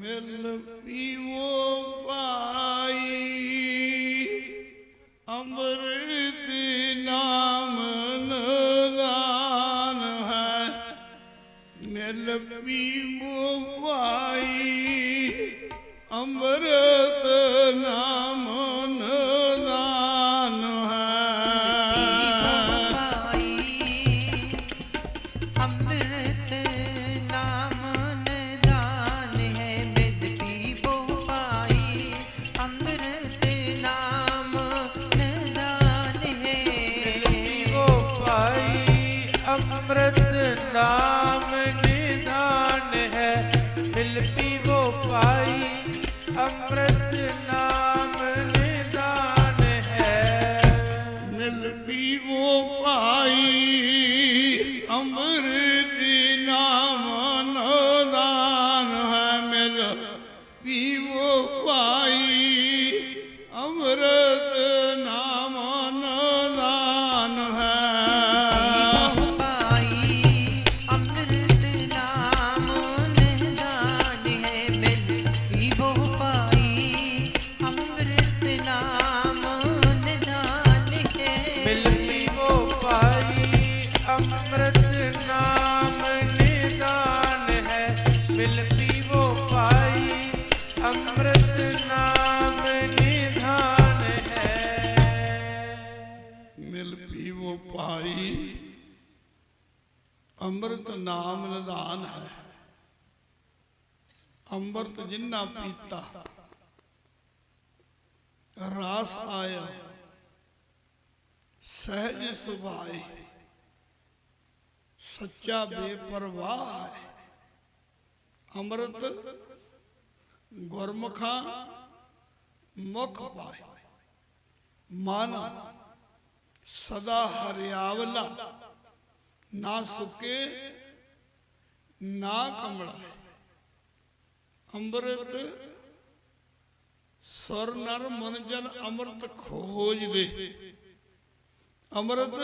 ਮਿਲ ਪੀਵੋ ਭਾਈ। ਅੰਮ੍ਰਿਤ ਨਾਮ ਨਦਾਨ ਹੈ। ਮਿਲ ਪੀਵੋ ਪਾਈ ਅੰਮ੍ਰਿਤ ਨਾਮ ਮਿਲ ਪੀਵੋ ਭਾਈ, ਅੰਮ੍ਰਿਤ ਨਾਮ ਨਿਧਾਨ ਹੈ। ਮਿਲ ਪੀਵੋ ਭਾਈ, ਅੰਮ੍ਰਿਤ ਨਾਮ ਨਿਧਾਨ ਹੈ। ਅੰਮ੍ਰਿਤ ਜਿਨ੍ਹਾਂ ਪੀਤਾ, ਰਾਸ ਆਇਆ, ਸਹਿਜ ਸੁਭਾਏ, ਸੱਚਾ ਬੇਪਰਵਾਹ ਹੈ। ਅੰਮ੍ਰਿਤ, ਗੁਰਮੁਖਾਂ, ਮੁਖ ਪਾਏ। ਮਨ ਸਦਾ ਹਰਿਆਵਲਾ, ਨਾ ਸੁਕੇ, ਨਾ ਕਮਲਾ ਅੰਮ੍ਰਿਤ, ਸੁਰ ਨਰ ਮਨ ਜਨ ਅੰਮ੍ਰਿਤ ਖੋਜ ਦੇ ਅੰਮ੍ਰਿਤ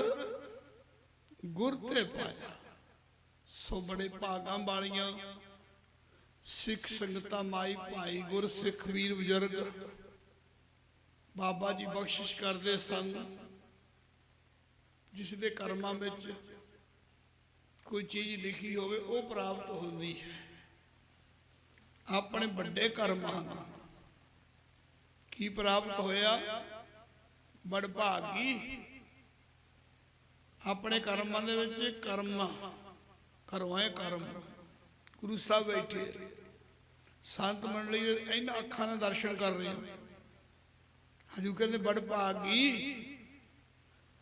ਗੁਰ ਤੇ ਪਾਇਆ। ਸੋ ਬੜੇ ਭਾਗਾਂ ਵਾਲੀਆਂ ਸਿੱਖ ਸੰਗਤਾਂ ਮਾਈ ਭਾਈ ਗੁਰ ਸਿੱਖ ਵੀਰ ਬਜ਼ੁਰਗ, ਬਾਬਾ ਜੀ ਬਖਸ਼ਿਸ਼ ਕਰਦੇ ਸਨ, ਜਿਸ ਦੇ ਕਰਮਾਂ ਵਿੱਚ ਕੋਈ ਚੀਜ਼ ਲਿਖੀ ਹੋਵੇ, ਉਹ ਪ੍ਰਾਪਤ ਹੁੰਦੀ ਹੈ। ਆਪਣੇ ਵੱਡੇ ਕਰਮਾਂ ਨੂੰ ਕੀ ਪ੍ਰਾਪਤ ਹੋਇਆ? ਬੜ ਭਾਗੀ ਆਪਣੇ ਕਰਮਾਂ ਦੇ ਵਿੱਚ ਕਰਮ ਕਰਵਾਏ ਕਰਮ। ਗੁਰੂ ਸਾਹਿਬ ਬੈਠੇ। ਸੰਤ ਮੰਡਲੀ ਦੇ ਇਹਨਾਂ ਅੱਖਾਂ ਨਾਲ ਦਰਸ਼ਨ ਕਰ ਰਹੇ ਹੋ। ਹਜੂ ਕਹਿੰਦੇ, ਬੜ ਭਾਗੀ।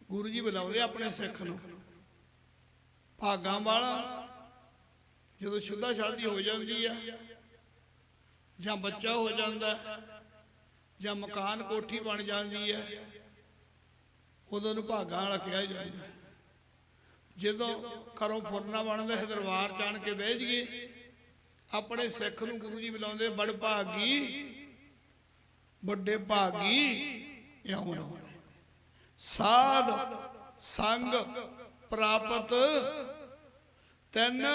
ਗੁਰੂ ਜੀ ਬੁਲਾਉਂਦੇ ਆਪਣੇ ਸਿੱਖ ਨੂੰ। ਭਾਗਾਂ ਵਾਲਾ ਜਦੋਂ ਸ਼ੁੱਧਾ ਸ਼ਾਦੀ ਹੋ ਜਾਂਦੀ ਆ, ਜਾਂ ਬੱਚਾ ਹੋ ਜਾਂਦਾ, ਜਾਂ ਮਕਾਨ ਕੋਠੀ ਬਣ ਜਾਂਦੀ ਹੈ ਉਦੋਂ ਨੂੰ ਭਾਗਾਂ ਵਾਲਾ ਕਿਹਾ ਜਾਂਦਾ। ਜਦੋਂ ਘਰੋਂ ਫੁਰਨਾ ਬਣਦਾ ਹੈ ਦਰਬਾਰ ਚਾਣ ਕੇ ਬਹਿ ਜਾਈਏ ਆਪਣੇ ਸਿੱਖ ਨੂੰ ਗੁਰੂ ਜੀ ਬੁਲਾਉਂਦੇ ਬੜ ਭਾਗੀ, ਵੱਡੇ ਭਾਗੀ ਇਉਂ ਹੋਣੇ ਸਾਧ, ਸੰਗ, ਪ੍ਰਾਪਤ, ਤਨ,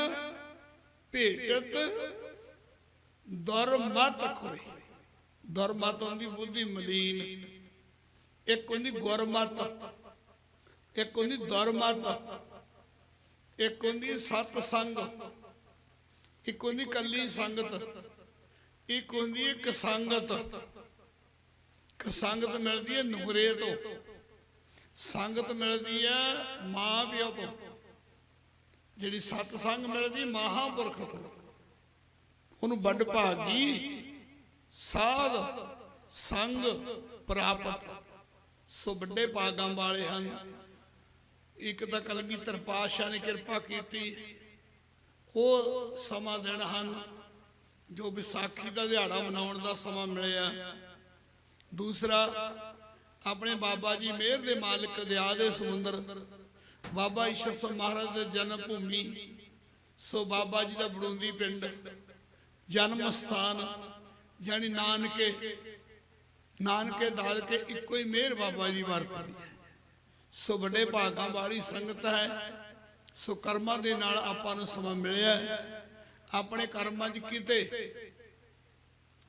ਭੇਟਤ, ਦੁਰਮਤ ਖੋਈ ਦੁਰਮਤ ਹੁੰਦੀ ਬੁੱਧੀ ਮਲੀਨ। ਇੱਕ ਹੁੰਦੀ ਗੁਰਮਤ, ਇੱਕ ਹੁੰਦੀ ਦੁਰਮਤ, ਇੱਕ ਹੁੰਦੀ ਸਤ ਸੰਗ ਇੱਕ ਹੁੰਦੀ ਕੱਲੀ ਸੰਗਤ, ਇੱਕ ਹੁੰਦੀ ਹੈ ਕਸੰਗਤ ਕਸੰਗਤ ਮਿਲਦੀ ਹੈ ਨੁਗਰੇ ਤੋਂ। ਸੰਗਤ ਮਿਲਦੀ ਹੈ ਮਾਂ ਪਿਓ ਤੋਂ। ਜਿਹੜੀ ਸਤ ਸੰਗ ਮਿਲਦੀ ਮਹਾਪੁਰਖ ਤੋਂ। ਉਹਨੂੰ ਵੱਡ ਭਾਗੀ ਸਾਧ, ਸੰਗ ਪ੍ਰਾਪਤ। ਸੋ ਵੱਡੇ ਭਾਗਾਂ ਵਾਲੇ ਹਨ। ਇੱਕ ਤਾਂ ਕਲਗੀਧਰ ਪਾਤਸ਼ਾਹ ਨੇ ਕਿਰਪਾ ਕੀਤੀ। ਉਹ ਸਮਾਂ ਦਿਨ ਹਨ। ਜੋ ਵਿਸਾਖੀ ਦਾ ਦਿਹਾੜਾ ਮਨਾਉਣ ਦਾ ਸਮਾਂ ਮਿਲਿਆ। ਦੂਸਰਾ, ਆਪਣੇ ਬਾਬਾ ਜੀ ਮਿਹਰ ਦੇ ਮਾਲਕ ਦਿਆ ਦੇ ਸਮੁੰਦਰ। ਬਾਬਾ ਈਸ਼ਰ ਸਿੰਘ ਮਹਾਰਾਜ ਦੇ ਜਨਮ ਭੂਮੀ। ਸੋ ਬਾਬਾ ਜੀ ਦਾ ਬੜੂੰਦੀ ਪਿੰਡ, ਜਨਮ ਸਥਾਨ ਜਾਨੀ ਨਾਨਕੇ ਨਾਨਕੇ ਦਾਦਕੇ ਇੱਕੋ ਹੀ ਮਿਹਰ ਬਾਬਾ ਜੀ ਵਰਤਦੀ ਹੈ। ਸੋ ਵੱਡੇ ਭਾਗਾਂ ਵਾਲੀ ਸੰਗਤ ਹੈ। ਸੋ ਕਰਮਾਂ ਦੇ ਨਾਲ ਆਪਾਂ ਨੂੰ ਸਮਾਂ ਮਿਲਿਆ। ਹੈ। ਆਪਣੇ ਕਰਮਾਂ 'ਚ ਕਿਤੇ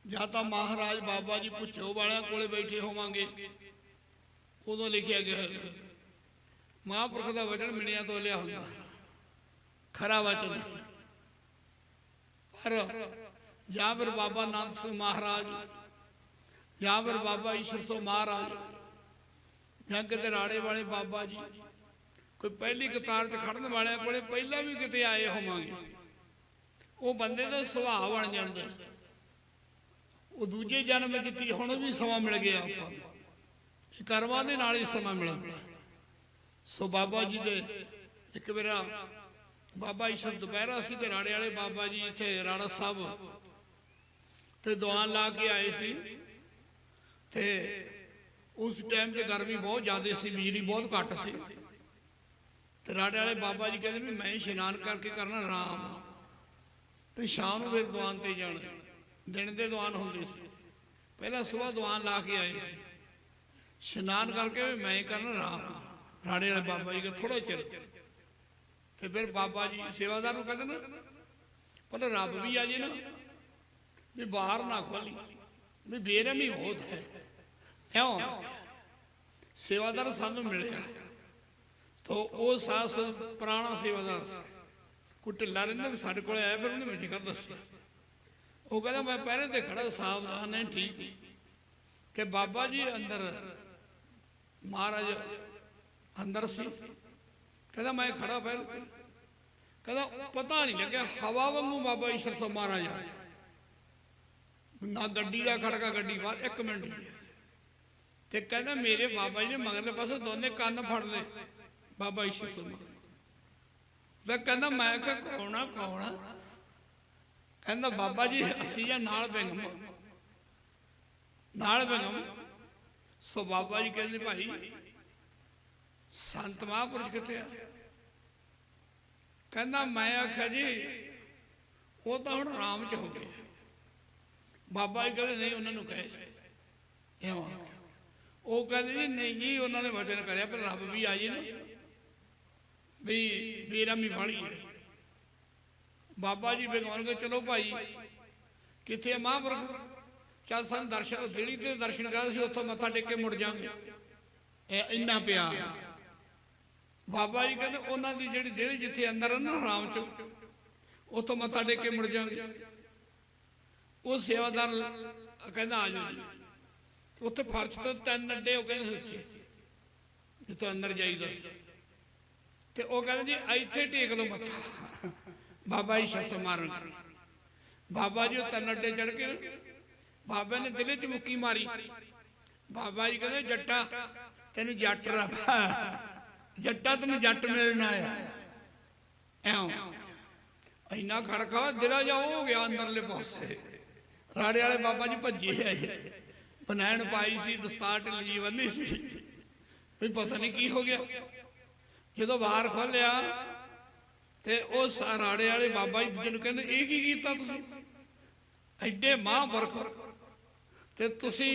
ਜਾਂ ਤਾਂ ਮਹਾਰਾਜ ਬਾਬਾ ਜੀ ਪੁੱਛੋ, ਵਾਲਿਆਂ ਕੋਲੇ ਬੈਠੇ ਹੋਵਾਂਗੇ। ਉਦੋਂ ਲਿਖਿਆ ਗਿਆ ਮਹਾਂਪੁਰਖ ਦਾ ਵਚਨ ਮਿਣਿਆ ਤੋਂ ਲਿਆ ਹੁੰਦਾ। ਖਰਾ ਵਚਨ ਪਰ ਜਾਂ ਫਿਰ ਬਾਬਾ ਨੰਦ ਸਿੰਘ ਮਹਾਰਾਜ, ਜਾਂ ਫਿਰ ਬਾਬਾ ਈਸ਼ਰ ਸੋ ਮਹਾਰਾਜ, ਜਾਂ ਕਿਤੇ ਰਾੜੇ ਵਾਲੇ ਬਾਬਾ ਜੀ ਕੋਈ ਪਹਿਲੀ ਕਤਾਰ 'ਚ ਖੜਨ ਵਾਲਿਆਂ ਕੋਲੇ ਪਹਿਲਾਂ ਵੀ ਕਿਤੇ ਆਏ ਹੋਵਾਂਗੇ। ਉਹ ਬੰਦੇ ਦਾ ਸੁਭਾਅ ਬਣ ਜਾਂਦਾ। ਉਹ ਦੂਜੇ ਜਨਮ ਵਿੱਚ ਤੀ, ਹੁਣ ਵੀ ਸਮਾਂ ਮਿਲ ਗਿਆ ਆਪਾਂ ਇਹ ਕਰਮਾਂ ਦੇ ਨਾਲ ਹੀ ਸਮਾਂ ਮਿਲਦਾ ਸੋ ਬਾਬਾ ਜੀ ਦੇ ਇੱਕ ਵਾਰਾ ਬਾਬਾ ਈਸ਼ਰ ਦੁਪਹਿਰਾ ਸੀ ਤੇ ਰਾੜੇ ਵਾਲੇ ਬਾਬਾ ਜੀ ਇੱਥੇ ਰਾੜਾ ਸਾਹਿਬ ਤੇ ਦੁਆਨ ਲਾ ਕੇ ਆਏ ਸੀ। ਤੇ ਉਸ ਟਾਈਮ ਤੇ ਗਰਮੀ ਬਹੁਤ ਜ਼ਿਆਦਾ ਸੀ, ਬਿਜਲੀ ਬਹੁਤ ਘੱਟ ਸੀ। ਰਾੜੇ ਵਾਲੇ ਬਾਬਾ ਜੀ ਕਹਿੰਦੇ ਵੀ ਮੈਂ ਇਸ਼ਨਾਨ ਕਰਕੇ ਕਰਨਾ ਆਰਾਮ ਤੇ ਸ਼ਾਮ ਨੂੰ ਫਿਰ ਦੁਆਨ ਤੇ ਜਾਣਾ। ਦਿਨ ਦੇ ਦੁਆਨ ਹੁੰਦੇ ਸੀ। ਪਹਿਲਾਂ ਸਵੇਰ ਦੁਆਨ ਲਾ ਕੇ ਆਏ ਸੀ। ਇਸ਼ਨਾਨ ਕਰਕੇ ਵੀ ਮੈਂ ਕਰਨਾ ਆਰਾਮ ਰਾੜੇ ਵਾਲੇ ਬਾਬਾ ਜੀ ਕੇ ਥੋੜਾ ਚਿਰ। ਤੇ ਫਿਰ ਬਾਬਾ ਜੀ ਸੇਵਾਦਾਰ ਨੂੰ ਕਹਿੰਦੇ ਨਾ ਪਰ ਰੱਬ ਵੀ ਆ ਜੇ ਨਾ, ਵੀ ਬਾਹਰ ਨਾ ਖੋਲੀ। ਵੀ ਬੇਰਮੀ ਬਹੁਤ ਹੈ। ਕਿਉਂ ਸੇਵਾਦਾਰ ਸਾਨੂੰ ਮਿਲਿਆ। ਤੋ ਉਹ ਸਾਸ ਪੁਰਾਣਾ ਸੇਵਾਦਾਰ ਸੀ। ਕੋਈ ਢਿੱਲਾ ਰਹਿੰਦਾ ਵੀ ਸਾਡੇ ਕੋਲ ਆਇਆ, ਫਿਰ ਉਹਨੇ ਮੈਨੂੰ ਜ਼ਿਕਰ ਦੱਸਿਆ। ਉਹ ਕਹਿੰਦਾ, ਮੈਂ ਪਹਿਰੇ ਤੇ ਖੜਾ, ਸਾਵਧਾਨ ਹੈ, ਠੀਕ ਕਿ ਬਾਬਾ ਜੀ ਅੰਦਰ, ਮਹਾਰਾਜ ਅੰਦਰ ਸੀ। ਕਹਿੰਦਾ, ਮੈਂ ਖੜਾ ਪਹਿਰੇ ਤੇ। ਕਹਿੰਦਾ, ਪਤਾ ਨਹੀਂ ਲੱਗਿਆ, ਹਵਾ ਵਾਂਗੂ ਬਾਬਾ ਈਸ਼ਰ ਸੋ ਮਹਾਰਾਜ ਨਾ ਗੱਡੀ ਦਾ ਖੜਕਾ, ਗੱਡੀ ਬਾਹਰ, ਇੱਕ ਮਿੰਟ ਤੇ ਕਹਿੰਦਾ, ਮੇਰੇ ਬਾਬਾ ਜੀ ਨੇ ਮਗਰਲੇ ਪਾਸੇ ਦੋਨੇ ਕੰਨ ਫੜ ਲਏ। ਬਾਬਾ ਈਸ਼ਰ ਮੈਂ ਕਹਿੰਦਾ, ਮੈਂ ਕਿ ਕੌਣਾ ਕੌਣਾ? ਕਹਿੰਦਾ, ਬਾਬਾ ਜੀ, ਅਸੀਂ ਜਾਂ ਨਾਲ ਬਿੰਗਮ ਨਾਲ ਬਿੰਗਮ। ਸੋ ਬਾਬਾ ਜੀ ਕਹਿੰਦੇ, ਭਾਈ, ਸੰਤ ਮਹਾਂਪੁਰਸ਼ ਕਿੱਥੇ ਆ? ਕਹਿੰਦਾ, ਮੈਂ ਆਖਿਆ ਜੀ, ਉਹ ਤਾਂ ਹੁਣ ਆਰਾਮ ਚ ਹੋ ਗਏ ਬਾਬਾ ਜੀ ਕਹਿੰਦੇ, ਨਹੀਂ, ਉਹਨਾਂ ਨੂੰ ਕਹੇ। ਇਉਂ ਉਹ ਕਹਿੰਦੇ ਜੀ, ਨਹੀਂ ਜੀ, ਉਹਨਾਂ ਨੇ ਵਚਨ ਕਰਿਆ, ਪਰ ਰੱਬ ਵੀ ਆ ਜੀ ਨੇ। ਵੀ ਬੇਰਾਮੀ ਵਾਲੀ ਹੈ। ਬਾਬਾ ਜੀ ਬੇਗਵਾਨ ਚਲੋ ਭਾਈ, ਕਿੱਥੇ ਮਹਾਂਪੁਰਖ? ਚੱਲ ਸਾਨੂੰ ਦਰਸ਼ਨ, ਦਿੱਲੀ ਤੇ ਦਰਸ਼ਨ ਕਰਦੇ ਸੀ ਉੱਥੋਂ ਮੱਥਾ ਟੇਕ ਕੇ ਮੁੜ ਜਾਾਂਗੇ। ਇਹ ਇੰਨਾ ਪਿਆਰ। ਬਾਬਾ ਜੀ ਕਹਿੰਦੇ, ਉਹਨਾਂ ਦੀ ਜਿਹੜੀ ਜਿਹੜੀ ਜਿੱਥੇ ਅੰਦਰ ਆ ਨਾ ਆਰਾਮ ਚ ਉੱਥੋਂ ਮੱਥਾ ਟੇਕ ਕੇ ਮੁੜ ਜਾਾਂਗੇ। ਉਹ ਸੇਵਾਦਾਰ ਕਹਿੰਦਾ, ਆ ਜਾਓ ਜੀ। ਉੱਥੇ ਫਰਸ਼ ਤੋਂ ਤਿੰਨ ਅੱਡੇ ਉਹ ਕਹਿੰਦੇ ਸੁੱਚੇ। ਜਿੱਥੋਂ ਅੰਦਰ ਜਾਈਦਾ ਸੀ। ਤੇ ਉਹ ਕਹਿੰਦੇ ਜੀ, ਇੱਥੇ ਟੇਕ ਲਓ ਮੱਥਾ। ਬਾਬਾ ਜੀ ਸ਼ਬਦ ਮਾਰਨ ਬਾਬਾ ਜੀ ਉਹ ਅੱਡੇ ਚੜ ਕੇ ਬਾਬਾ ਨੇ ਦਿਲੇ 'ਚ ਮੁੱਕੀ ਮਾਰੀ। ਬਾਬਾ ਜੀ ਕਹਿੰਦੇ, ਜੱਟਾ, ਤੈਨੂੰ ਜੱਟ ਰੱਬ ਜੱਟਾ ਤੈਨੂੰ ਜੱਟ ਮਿਲਣ ਆਇਆ। ਐਉਂ। ਇੰਨਾ ਖੜਕਾ ਦਿਲਾ ਜਾ ਹੋ ਗਿਆ ਅੰਦਰਲੇ ਪਾਸੇ। ਰਾੜੇ ਵਾਲੇ ਬਾਬਾ ਜੀ ਭੱਜੇ ਆਏ। ਬਨੈਣ ਪਾਈ ਸੀ, ਦਸਤਾਰ ਢਿੱਲੀ ਬੰਨੀ ਸੀ। ਵੀ ਪਤਾ ਨਹੀਂ ਕੀ ਹੋ ਗਿਆ। ਜਦੋਂ ਵਾਰ ਖੋਲਿਆ ਤੇ ਉਹ ਸਾ- ਰਾੜੇ ਵਾਲੇ ਬਾਬਾ ਜੀ ਦੂਜੇ ਨੂੰ ਕਹਿੰਦੇ, ਇਹ ਕੀ ਕੀਤਾ ਤੁਸੀਂ? ਐਡੇ ਮਹਾਂਪੁਰਖ ਤੇ ਤੁਸੀਂ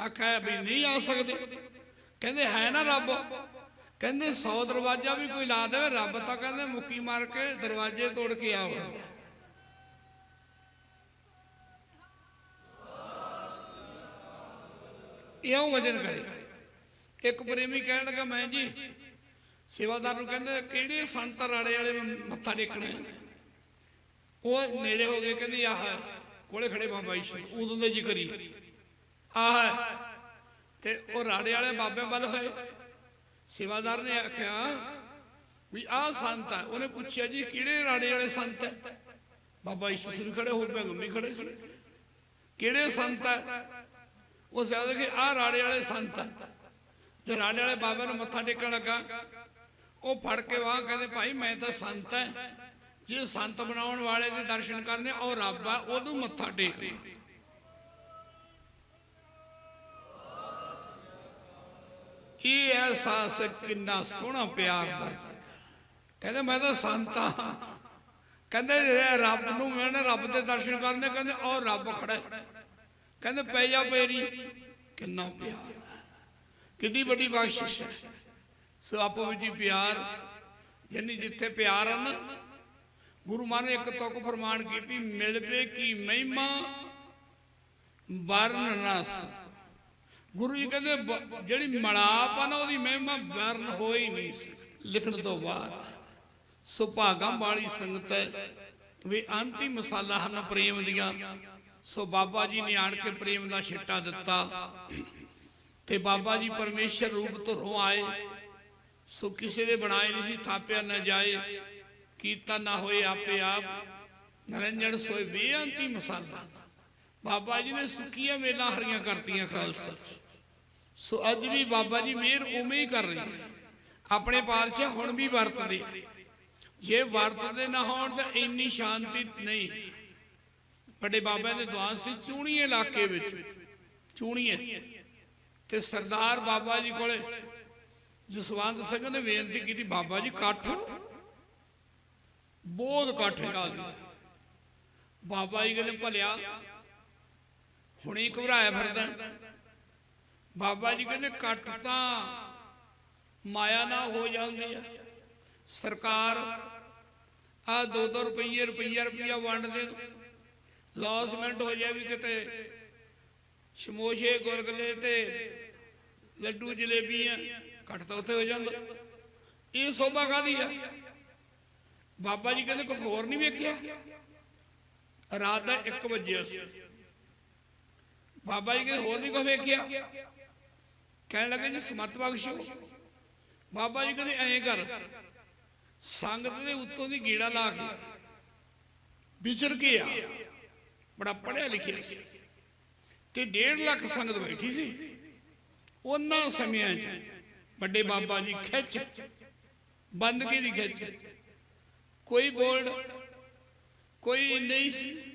ਆਖਿਆ ਵੀ ਨਹੀਂ ਆ ਸਕਦੇ। ਕਹਿੰਦੇ, ਹੈ ਨਾ ਰੱਬ। ਕਹਿੰਦੇ 100 ਦਰਵਾਜ਼ਾ ਵੀ ਕੋਈ ਲਾ ਦੇਵੇ, ਰੱਬ ਤਾਂ ਕਹਿੰਦੇ ਮੁੱਕੀ ਮਾਰ ਕੇ ਦਰਵਾਜ਼ੇ ਤੋੜ ਕੇ ਆ ਵੜਦਾ ਇਉਂ ਵਜਨ ਕਰਿਆ। ਇੱਕ ਪ੍ਰੇਮੀ ਕਹਿਣ ਲੱਗਾ, ਮੈਂ ਜੀ ਸੇਵਾਦਾਰ ਨੂੰ ਕਹਿੰਦੇ, ਕਿਹੜੇ ਸੰਤ ਰਾੜੇ ਵਾਲੇ ਮੱਥਾ ਟੇਕਣਾ? ਉਹ ਨੇੜੇ ਹੋ ਗਏ, ਕਹਿੰਦੇ, ਆਹ ਹੈ। ਕੋਲੇ ਖੜੇ ਬਾਬਾ ਈਸ਼ਰ ਉਦੋਂ ਦੇ ਜ਼ਿਕਰੀ। ਆਹ ਹੈ। ਤੇ ਉਹ ਰਾੜੇ ਵਾਲੇ ਬਾਬੇ ਵੱਲ ਹੋਏ। ਸੇਵਾਦਾਰ ਨੇ ਆਖਿਆ ਵੀ ਆਹ ਸੰਤ ਹੈ। ਉਹਨੇ ਪੁੱਛਿਆ ਜੀ, ਕਿਹੜੇ ਰਾੜੇ ਵਾਲੇ ਸੰਤ ਹੈ? ਬਾਬਾ ਈਸ਼ਰ ਸਿੰਘ ਵੀ ਖੜੇ ਹੋਰ ਬੈਗਮ ਵੀ ਖੜੇ ਸੀ। ਕਿਹੜੇ ਸੰਤ ਹੈ? ਉਹ ਸਿਆਦ ਕਿ ਆਹ ਰਾੜੇ ਵਾਲੇ ਸੰਤ ਹੈ। ਤੇ ਰਾੜੇ ਵਾਲੇ ਬਾਬੇ ਨੂੰ ਮੱਥਾ ਟੇਕਣ ਲੱਗਾ। ਉਹ ਫੜ ਕੇ ਵਾਹ ਕਹਿੰਦੇ, ਭਾਈ, ਮੈਂ ਤਾਂ ਸੰਤ ਹੈ। ਜੇ ਸੰਤ ਬਣਾਉਣ ਵਾਲੇ ਦੇ ਦਰਸ਼ਨ ਕਰਨੇ, ਉਹ ਰੱਬ ਆ, ਉਹਨੂੰ ਮੱਥਾ ਟੇਕਣਾ। ਇਹ ਅਹਿਸਾਸ ਕਿੰਨਾ ਸੋਹਣਾ ਪਿਆਰ ਦਾ ਕਹਿੰਦੇ, ਮੈਂ ਤਾਂ ਸੰਤ ਆ ਕਹਿੰਦੇ ਰੱਬ ਨੂੰ ਮੈਨੇ ਰੱਬ ਦੇ ਦਰਸ਼ਨ ਕਰਨੇ। ਕਹਿੰਦੇ, ਉਹ ਰੱਬ ਖੜਾ ਕਹਿੰਦੇ, ਪੈ ਜਾ ਪੈਰੀ ਕਿੰਨਾ ਪਿਆਰ ਹੈ। ਕਿੰਨੀ ਵੱਡੀ ਬਖਸ਼ਿਸ਼ ਹੈ। ਸੋ ਆਪੋ ਵਿੱਚ ਹੀ ਪਿਆਰ ਜਿੰਨੀ ਜਿੱਥੇ ਪਿਆਰ ਹੈ ਗੁਰੂ ਮਹਾਰਾਜ ਨੇ ਇੱਕ ਤੁਕ ਫਰਮਾਨ ਕੀਤੀ ਮਿਲਵੇ ਕੀ ਮਹਿਮਾ, ਵਰਨ ਨਾ ਗੁਰੂ ਜੀ ਕਹਿੰਦੇ ਜਿਹੜੀ ਮਲਾਪ ਆ ਨਾ, ਉਹਦੀ ਮਹਿਮਾ ਵਰਨ ਹੋ ਹੀ ਨਹੀਂ ਲਿਖਣ ਤੋਂ ਬਾਅਦ ਸੁਭਾਗਾਂ ਵਾਲੀ ਸੰਗਤ ਹੈ, ਵੀ ਅੰਤੀ ਮਸਾਲਾ ਹਨ ਪ੍ਰੇਮ ਦੀਆਂ। ਸੋ ਬਾਬਾ ਜੀ ਨੇ ਆਣ ਕੇ ਪ੍ਰੇਮ ਦਾ ਛਿੱਟਾ ਦਿੱਤਾ, ਤੇ ਬਾਬਾ ਜੀ ਪਰਮੇਸ਼ਰ ਰੂਪ ਧਰੋਂ ਆਏ। ਸੋ ਕਿਸੇ ਦੇ ਬਣਾਏ ਨਹੀਂ ਸੀ, ਥਾਪਿਆ ਨਾ ਜਾਏ, ਕੀਤਾ ਨਾ ਹੋਏ ਆਪੇ ਆਪ। ਨਰੰਜਨ ਸੋਏ ਬੇਅੰਤੀ ਮਸਾਲਾ। ਬਾਬਾ ਜੀ ਨੇ ਸੁੱਕੀਆਂ ਵੇਲਾਂ ਹਰੀਆਂ ਕਰਤੀਆਂ ਖਾਲਸਾ। ਸੋ ਅੱਜ ਵੀ ਬਾਬਾ ਜੀ ਮਿਹਰ ਉਵੇਂ ਹੀ ਕਰ ਰਹੀ ਹੈ ਆਪਣੇ ਪਾਤਸ਼ਾਹ ਹੁਣ ਵੀ ਵਰਤਦੇ ਜੇ ਵਰਤਦੇ ਨਾ ਹੋਣ ਤਾਂ ਇੰਨੀ ਸ਼ਾਂਤੀ ਨਹੀਂ। ਵੱਡੇ ਬਾਬਾ ਦੇ ਦੁਆਨ ਸੀ ਚੂਣੀਏ ਇਲਾਕੇ ਵਿੱਚ। ਚੂਣੀਏ। ਤੇ ਸਰਦਾਰ ਬਾਬਾ ਜੀ ਕੋਲੇ ਜਸਵੰਤ ਸਿੰਘ ਨੇ ਬੇਨਤੀ ਕੀਤੀ, ਬਾਬਾ ਜੀ ਇਕੱਠ ਬਹੁਤ ਇਕੱਠ ਜਾ ਲਿਆ ਬਾਬਾ ਜੀ ਕਹਿੰਦੇ ਭਲਿਆ, ਹੁਣੇ ਘਬਰਾਇਆ ਫਿਰਦਾ। ਬਾਬਾ ਜੀ ਕਹਿੰਦੇ ਕੱਟ ਤਾਂ ਮਾਇਆ ਨਾ ਹੋ ਜਾਂਦੀ ਆ। ਸਰਕਾਰ ਆ 2-2 ਰੁਪਏ ਰੁਪਈਆ ਰੁਪਈਆ ਵੰਡ ਦੇਣ ਲੌਸਮੈਂਟ ਹੋ ਜਾਏ ਵੀ ਕਿਤੇ। ਸਮੋਸੇ ਗੁਰਗਲੇ ਤੇ ਲੱਡੂ ਜਲੇਬੀਆਂ। ਘੱਟ ਤਾਂ ਉੱਥੇ ਹੋ ਜਾਂਦਾ। ਇਹ ਸੋਭਾ ਕਾਦੀ ਆ? ਬਾਬਾ ਜੀ ਕਹਿੰਦੇ ਕੁਝ ਹੋਰ ਨਹੀਂ ਵੇਖਿਆ? ਰਾਤ ਦਾ 1 ਵਜੇ ਸੀ। ਬਾਬਾ ਜੀ ਕਹਿੰਦੇ ਹੋਰ ਨਹੀਂ ਕੁਝ ਵੇਖਿਆ? ਕਹਿਣ ਲੱਗੇ ਜੀ ਸਮਤ ਬਖਸ਼ੋ ਬਾਬਾ ਜੀ ਕਹਿੰਦੇ ਐਂ ਕਰ, ਸੰਗਤ ਦੇ ਉੱਤੋਂ ਦੀ ਗੀੜਾ ਲਾ ਕੇ ਵਿਚਰ ਕੇ ਬੜਾ ਪੜਿਆ ਲਿਖਿਆ ਸੀ। ਤੇ 1.5 ਲੱਖ ਸੰਗਤ ਬੈਠੀ ਸੀ। ਉਹਨਾਂ ਸਮਿਆਂ 'ਚ ਵੱਡੇ ਬਾਬਾ ਜੀ ਖਿੱਚ ਬੰਦਗੀ ਦੀ ਖਿੱਚ। ਕੋਈ ਬੋਲਡ ਕੋਈ ਨਹੀਂ ਸੀ।